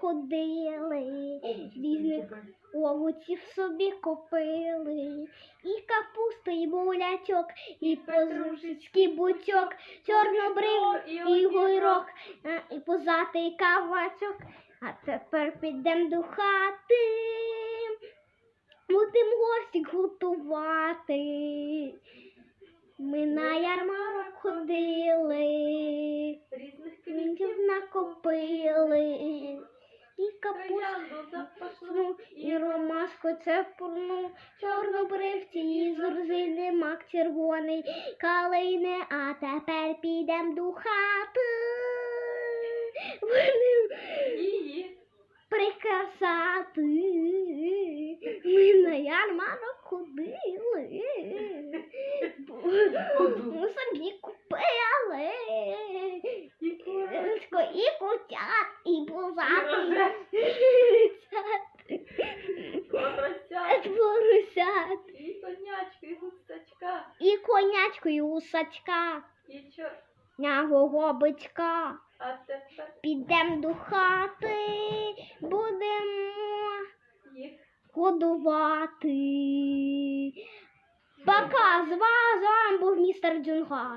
ходили, різних овочів собі купили, і капуста, і бурячок, і позрушечки бучок, чорнобрив, і гойрок, і позатий кавачок. А тепер підемо до хати, будемо гості готувати. Ми на ярмарок ходили, Різних квітів. накопили, і капусту. І ромашку цепурну, чорнобривці, і зурзини, мак червоний, калини, а тепер підем до хати. Її. прикрасати. Ми на ярмарок ходили. Ми І котят, і позати. Поросят. Поросят. І конячка, і гусачка. І конячку, і усачка, І чор. бичка. А тепер Підем до хати, будемо їх. годувати. Пока, з вами був містер Джунгар.